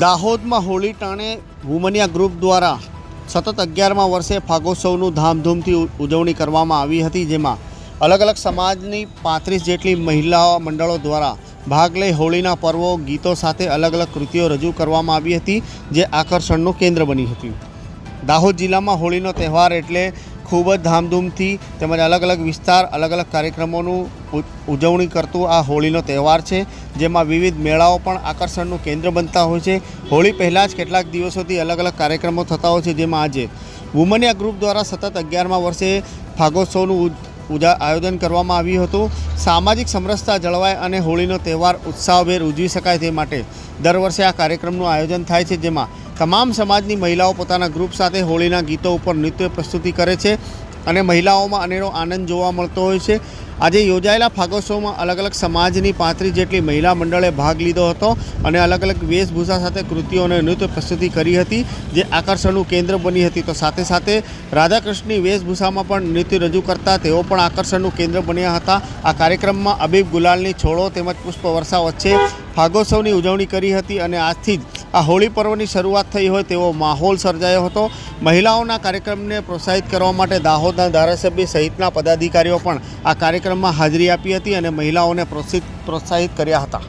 દાહોદમાં હોળી ટાણે વુમનિયા ગ્રુપ દ્વારા સતત અગિયારમાં વર્ષે ફાગોત્સવનું ધામધૂમથી ઉજવણી કરવામાં આવી હતી, જેમાં અલગ અલગ સમાજની પાંત્રીસ જેટલી મહિલા મંડળો દ્વારા ભાગ લઈ હોળીના પર્વો, ગીતો સાથે અલગ અલગ કૃતિઓ રજૂ કરવામાં આવી હતી, જે આકર્ષણનું કેન્દ્ર બની હતી. દાહોદ જિલ્લામાં હોળીનો તહેવાર એટલે ખૂબ જ ધામધૂમથી તેમજ અલગ અલગ વિસ્તાર, અલગ અલગ કાર્યક્રમોનું ઉજવણી કરતું આ હોળીનો તહેવાર છે, જેમાં વિવિધ મેળાઓ પણ આકર્ષણનું કેન્દ્ર બનતા હોય છે. હોળી પહેલાં જ કેટલાક દિવસોથી અલગ અલગ કાર્યક્રમો થતા હોય છે, જેમાં આજે વુમનિયા ગ્રુપ દ્વારા સતત અગિયારમા વર્ષે ફાગોત્સવનું ઉજ- આયોજન કરવામાં આવ્યું હતું. સામાજિક સમરસતા જળવાય અને હોળીનો તહેવાર ઉત્સાહભેર ઉજવી શકાય તે માટે દર વર્ષે આ કાર્યક્રમનું આયોજન થાય છે, જેમાં તમામ સમાજની મહિલાઓ પોતાના ગ્રુપ સાથે હોળીના ગીતો ઉપર નૃત્ય પ્રસ્તુતિ કરે છે અને મહિલાઓમાં અનેરો આનંદ જોવા મળતો હોય છે. આજે યોજાયેલા ફાગોત્સવમાં અલગ અલગ સમાજની પાંત્રીસ જેટલી મહિલા મંડળે ભાગ લીધો હતો અને અલગ અલગ વેશભૂષા સાથે કૃતિઓ અને નૃત્ય પ્રસ્તુતિ કરી હતી, જે આકર્ષણનું કેન્દ્ર બની હતી. તો સાથે સાથે રાધાકૃષ્ણની વેશભૂષામાં પણ નૃત્ય રજૂ કરતા તેઓ પણ આકર્ષણનું કેન્દ્ર બન્યા હતા. આ કાર્યક્રમમાં અબીબ ગુલાલની છોડો તેમજ પુષ્પવર્ષા વચ્ચે ફાગોત્સવની ઉજવણી કરી હતી અને આજથી જ આ હોળી પર્વની શરૂઆત થઈ હોય તેવો માહોલ સર્જાયો હતો. મહિલાઓના કાર્યક્રમને પ્રોત્સાહિત કરવા માટે દાહોદના ધારાસભ્ય સહિતના પદાધિકારીઓ પણ આ કાર્યક્રમમાં હાજરી આપી હતી અને મહિલાઓને પ્રોત્સાહિત પ્રોત્સાહિત કર્યા હતા.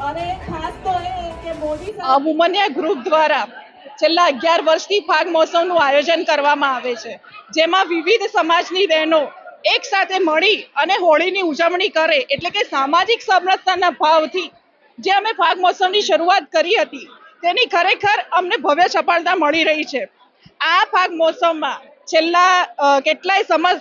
અને ખાસ તો એ કે મોદી અ, વુમનિયા ગ્રુપ દ્વારા છેલ્લા અગિયાર વર્ષથી ફાગ મહોત્સવનું આયોજન કરવામાં આવે છે. જેમાં વિવિધ સમાજની બહેનો એક સાથે મળી અને હોળીની ઉજવણી કરે એટલે કે સામાજિક સમરસતાના ભાવથી જે અમે ફાગ મહોત્સવની શરૂઆત કરી હતી, તેની ખરેખર અમને ભવ્ય સફળતા મળી રહી છે. આ ફાગ મહોત્સવમાં છેલ્લા કેટલાય સમય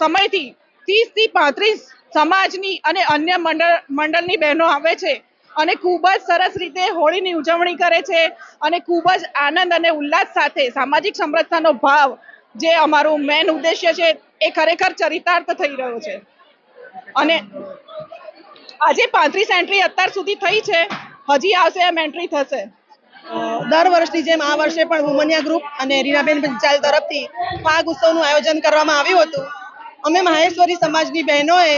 સમયથી ત્રીસથી પાંત્રીસ સમાજની અને અન્ય મંડળ, મંડળની બહેનો આવે છે. અને ખૂબ જ સરસ રીતે હોળીની ઉજવણી કરે છે અને ખૂબ જ આનંદ અને ઉલ્લાસ સાથે સામાજિક સમરસતાનો ભાવ જે અમારું મેન ઉદ્દેશ્ય છે એ ખરેખર ચરિતાર્થ થઈ રહ્યો છે. અને આજે પાંત્રીસ એન્ટ્રી અત્યાર સુધી થઈ છે. હજી આવશે એમ એન્ટ્રી થશે. દર વર્ષની જેમ આ વર્ષે પણ વુમનિયા ગ્રુપ અને રીનાબેન પંચાલ તરફથી ફાગ ઉત્સવનું આયોજન કરવામાં આવ્યું હતું. અમે મહેશ્વરી સમાજની બહેનોએ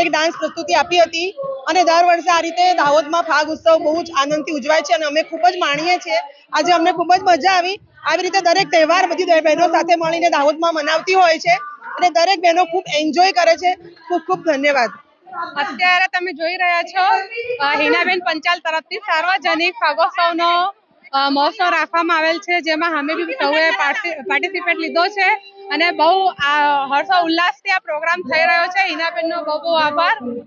એક ડાન્સ પ્રસ્તુતિ આપી હતી. અને દર વર્ષે આ રીતે દાહોદમાં ફાગ ઉત્સવ બહુ જ આનંદથી ઉજવાય છે અને અમે ખૂબ જ માણીએ છીએ. આજે અમને ખૂબ જ મજા આવી. આવી રીતે દરેક તહેવાર બધી બહેનો સાથે મળીને દાહોદમાં મનાવતી હોય છે અને દરેક બહેનો ખૂબ એન્જોય કરે છે. ખૂબ ખૂબ ધન્યવાદ. અત્યારે તમે જોઈ રહ્યા છો હિનાબેન પંચાલ તરફથી સાર્વજનિક ફાગોત્સવનો મહોત્સવ રાખવામાં આવેલ છે, જેમાં અમે બી સૌએ પાર્ટિસિપેટ લીધો છે અને બહુ હર્ષો ઉલ્લાસથી આ પ્રોગ્રામ થઈ રહ્યો છે. હિનાબેનનો બહુ બહુ આભાર.